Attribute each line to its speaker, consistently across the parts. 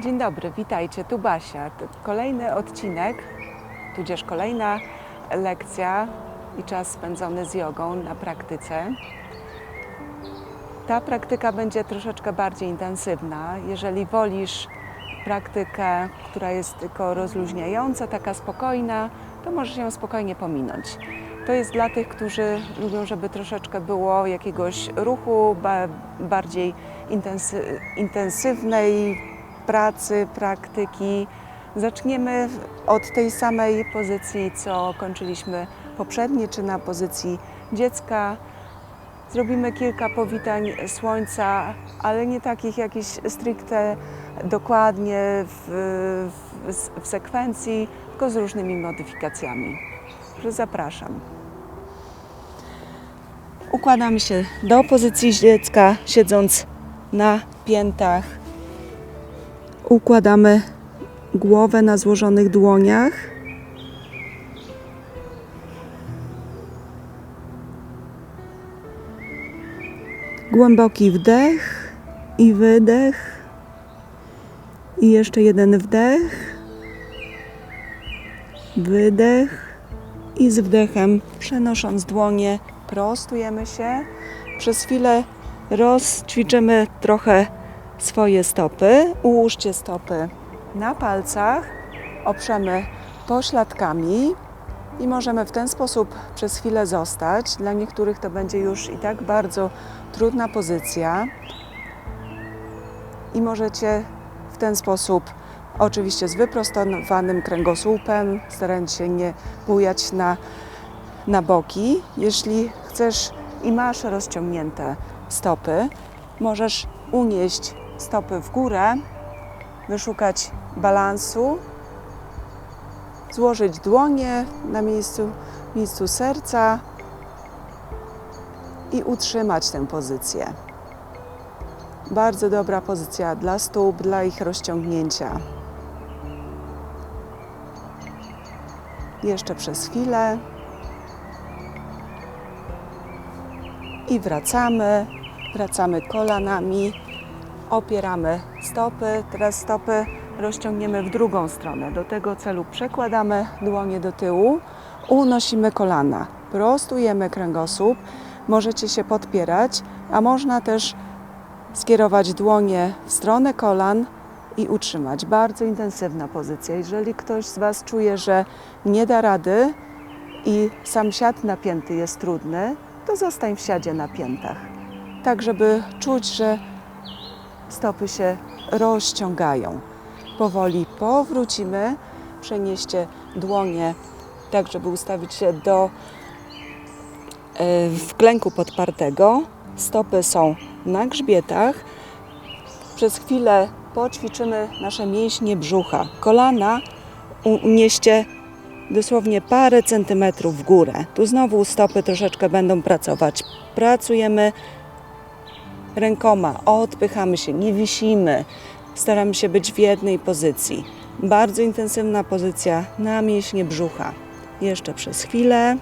Speaker 1: Dzień dobry, witajcie, tu Basia. Kolejny odcinek, tudzież kolejna lekcja i czas spędzony z jogą na praktyce. Ta praktyka będzie troszeczkę bardziej intensywna. Jeżeli wolisz praktykę, która jest tylko rozluźniająca, taka spokojna, to możesz ją spokojnie pominąć. To jest dla tych, którzy lubią, żeby troszeczkę było jakiegoś ruchu, ba- bardziej intensy- intensywnej pracy, praktyki. Zaczniemy od tej samej pozycji, co kończyliśmy poprzednie, czy na pozycji dziecka. Zrobimy kilka powitań słońca, ale nie takich jakichś stricte dokładnie w, w, w sekwencji, tylko z różnymi modyfikacjami. Także zapraszam. Układamy się do pozycji dziecka, siedząc na piętach. Układamy głowę na złożonych dłoniach. Głęboki wdech i wydech. I jeszcze jeden wdech. Wydech. I z wdechem przenosząc dłonie, prostujemy się. Przez chwilę rozćwiczymy trochę swoje stopy. Ułóżcie stopy na palcach, oprzemy pośladkami i możemy w ten sposób przez chwilę zostać. Dla niektórych to będzie już i tak bardzo trudna pozycja. I możecie w ten sposób, oczywiście z wyprostowanym kręgosłupem, starając się nie bujać na, na boki. Jeśli chcesz i masz rozciągnięte stopy, możesz unieść stopy w górę, wyszukać balansu, złożyć dłonie na miejscu, miejscu serca i utrzymać tę pozycję. Bardzo dobra pozycja dla stóp, dla ich rozciągnięcia. Jeszcze przez chwilę. I wracamy. Wracamy kolanami opieramy stopy. Teraz stopy rozciągniemy w drugą stronę. Do tego celu przekładamy dłonie do tyłu, unosimy kolana, prostujemy kręgosłup. Możecie się podpierać, a można też skierować dłonie w stronę kolan i utrzymać. Bardzo intensywna pozycja. Jeżeli ktoś z Was czuje, że nie da rady i sam siad napięty jest trudny, to zostań w siadzie na piętach. Tak, żeby czuć, że stopy się rozciągają. Powoli powrócimy, przenieście dłonie tak, żeby ustawić się do e, w klęku podpartego. Stopy są na grzbietach. Przez chwilę poćwiczymy nasze mięśnie brzucha. Kolana unieście dosłownie parę centymetrów w górę. Tu znowu stopy troszeczkę będą pracować. Pracujemy rękoma, odpychamy się, nie wisimy, staramy się być w jednej pozycji. Bardzo intensywna pozycja na mięśnie brzucha. Jeszcze przez chwilę.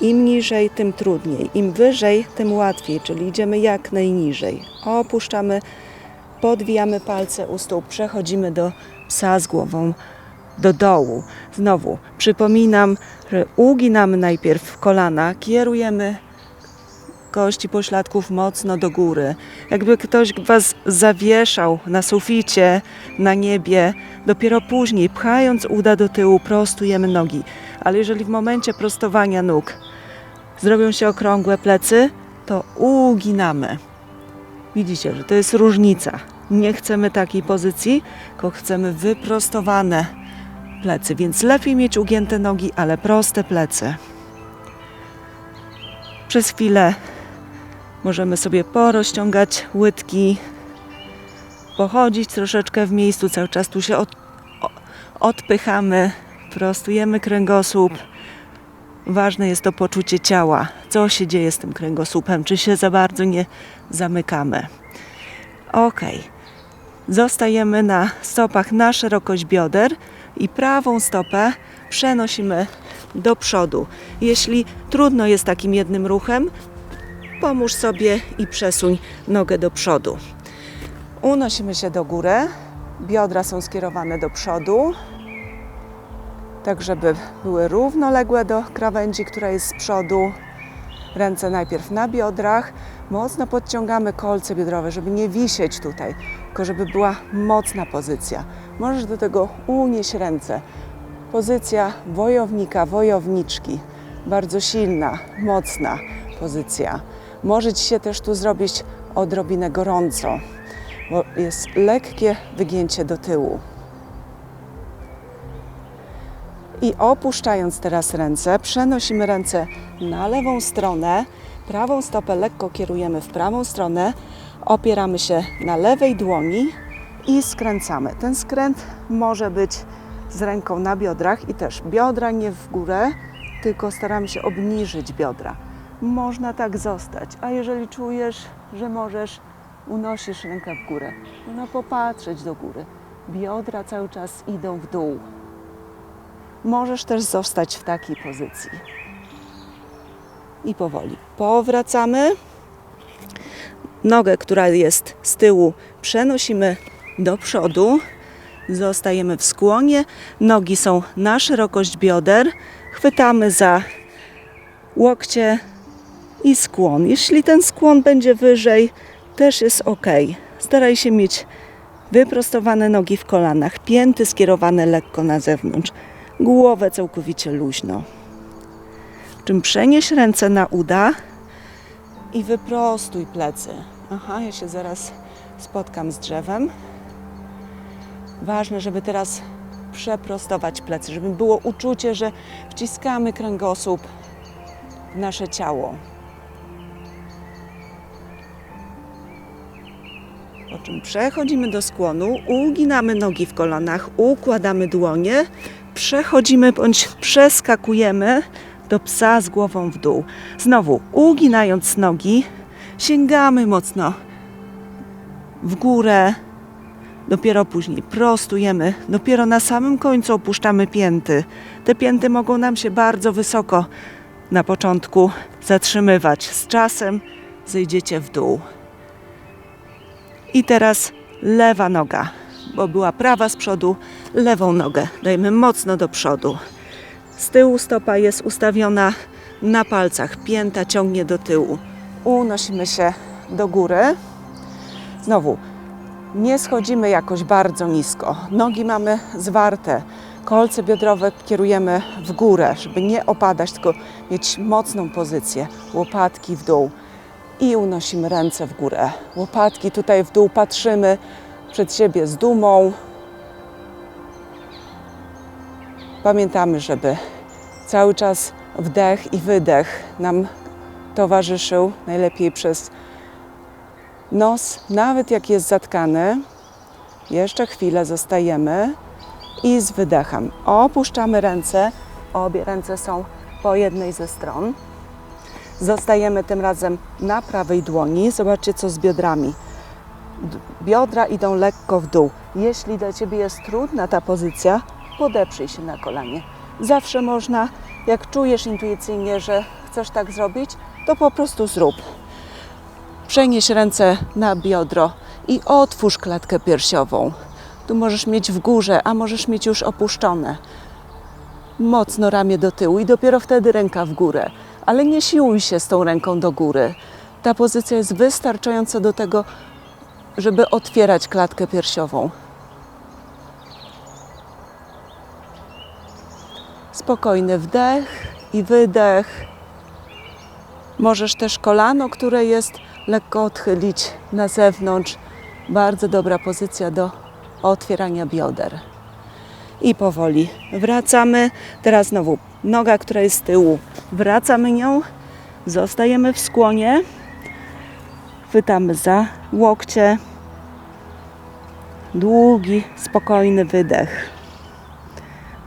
Speaker 1: Im niżej, tym trudniej. Im wyżej, tym łatwiej, czyli idziemy jak najniżej. Opuszczamy, podwijamy palce u stóp, przechodzimy do psa z głową do dołu. Znowu przypominam, że uginamy najpierw kolana, kierujemy pośladków mocno do góry. Jakby ktoś was zawieszał na suficie, na niebie, dopiero później, pchając uda do tyłu, prostujemy nogi. Ale jeżeli w momencie prostowania nóg zrobią się okrągłe plecy, to uginamy. Widzicie, że to jest różnica. Nie chcemy takiej pozycji, tylko chcemy wyprostowane plecy, więc lepiej mieć ugięte nogi, ale proste plecy. Przez chwilę Możemy sobie porozciągać łydki, pochodzić troszeczkę w miejscu, cały czas tu się od, odpychamy, prostujemy kręgosłup. Ważne jest to poczucie ciała, co się dzieje z tym kręgosłupem, czy się za bardzo nie zamykamy. Ok, zostajemy na stopach na szerokość bioder i prawą stopę przenosimy do przodu. Jeśli trudno jest takim jednym ruchem, pomóż sobie i przesuń nogę do przodu. Unosimy się do góry. Biodra są skierowane do przodu, tak żeby były równoległe do krawędzi, która jest z przodu. Ręce najpierw na biodrach. Mocno podciągamy kolce biodrowe, żeby nie wisieć tutaj, tylko żeby była mocna pozycja. Możesz do tego unieść ręce. Pozycja wojownika, wojowniczki. Bardzo silna, mocna pozycja. Może Ci się też tu zrobić odrobinę gorąco, bo jest lekkie wygięcie do tyłu. I opuszczając teraz ręce, przenosimy ręce na lewą stronę, prawą stopę lekko kierujemy w prawą stronę, opieramy się na lewej dłoni i skręcamy. Ten skręt może być z ręką na biodrach i też biodra nie w górę, tylko staramy się obniżyć biodra. Można tak zostać, a jeżeli czujesz, że możesz, unosisz rękę w górę. No popatrzeć do góry. Biodra cały czas idą w dół. Możesz też zostać w takiej pozycji. I powoli powracamy. Nogę, która jest z tyłu, przenosimy do przodu. Zostajemy w skłonie. Nogi są na szerokość bioder. Chwytamy za łokcie i skłon. Jeśli ten skłon będzie wyżej, też jest ok. Staraj się mieć wyprostowane nogi w kolanach, pięty skierowane lekko na zewnątrz, głowę całkowicie luźno. Czym przenieś ręce na uda i wyprostuj plecy. Aha, ja się zaraz spotkam z drzewem. Ważne, żeby teraz przeprostować plecy, żeby było uczucie, że wciskamy kręgosłup w nasze ciało. Przechodzimy do skłonu, uginamy nogi w kolanach, układamy dłonie, przechodzimy bądź przeskakujemy do psa z głową w dół. Znowu uginając nogi, sięgamy mocno w górę, dopiero później prostujemy, dopiero na samym końcu opuszczamy pięty. Te pięty mogą nam się bardzo wysoko na początku zatrzymywać. Z czasem zejdziecie w dół. I teraz lewa noga, bo była prawa z przodu, lewą nogę dajemy mocno do przodu. Z tyłu stopa jest ustawiona na palcach, pięta ciągnie do tyłu. Unosimy się do góry. Znowu, nie schodzimy jakoś bardzo nisko. Nogi mamy zwarte. Kolce biodrowe kierujemy w górę, żeby nie opadać, tylko mieć mocną pozycję. Łopatki w dół i unosimy ręce w górę. Łopatki tutaj w dół patrzymy przed siebie z dumą. Pamiętamy, żeby cały czas wdech i wydech nam towarzyszył, najlepiej przez nos, nawet jak jest zatkany. Jeszcze chwilę zostajemy i z wydechem opuszczamy ręce. Obie ręce są po jednej ze stron. Zostajemy tym razem na prawej dłoni. Zobaczcie, co z biodrami. Biodra idą lekko w dół. Jeśli dla Ciebie jest trudna ta pozycja, podeprzyj się na kolanie. Zawsze można, jak czujesz intuicyjnie, że chcesz tak zrobić, to po prostu zrób. Przenieś ręce na biodro i otwórz klatkę piersiową. Tu możesz mieć w górze, a możesz mieć już opuszczone. Mocno ramię do tyłu i dopiero wtedy ręka w górę. Ale nie siłuj się z tą ręką do góry. Ta pozycja jest wystarczająca do tego, żeby otwierać klatkę piersiową. Spokojny wdech i wydech. Możesz też kolano, które jest lekko odchylić na zewnątrz. Bardzo dobra pozycja do otwierania bioder. I powoli wracamy. Teraz znowu noga, która jest z tyłu. Wracamy nią. Zostajemy w skłonie. Chwytamy za łokcie. Długi, spokojny wydech.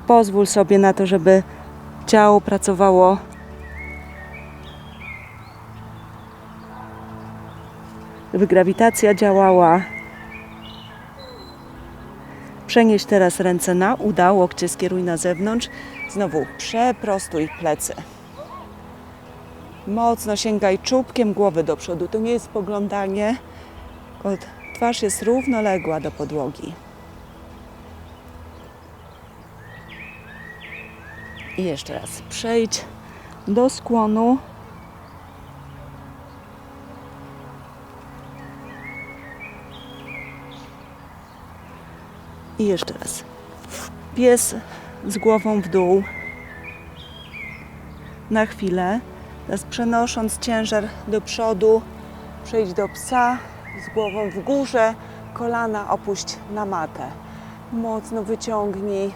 Speaker 1: Pozwól sobie na to, żeby ciało pracowało żeby grawitacja działała. Przenieś teraz ręce na uda, łokcie skieruj na zewnątrz. Znowu przeprostuj plecy. Mocno sięgaj czubkiem głowy do przodu. To nie jest spoglądanie, twarz jest równoległa do podłogi. I jeszcze raz przejdź do skłonu. I jeszcze raz. Pies z głową w dół. Na chwilę. Teraz przenosząc ciężar do przodu, przejdź do psa z głową w górze, kolana opuść na matę. Mocno wyciągnij.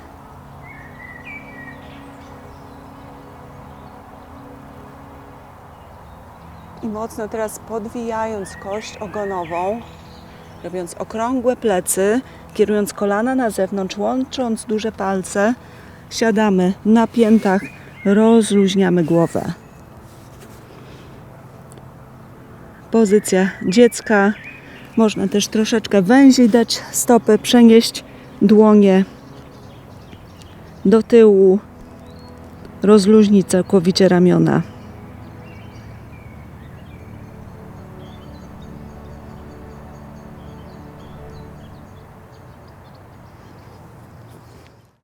Speaker 1: I mocno teraz podwijając kość ogonową, robiąc okrągłe plecy, kierując kolana na zewnątrz, łącząc duże palce, siadamy na piętach, rozluźniamy głowę. Pozycja dziecka. Można też troszeczkę węziej dać stopy, przenieść dłonie do tyłu, rozluźnić całkowicie ramiona.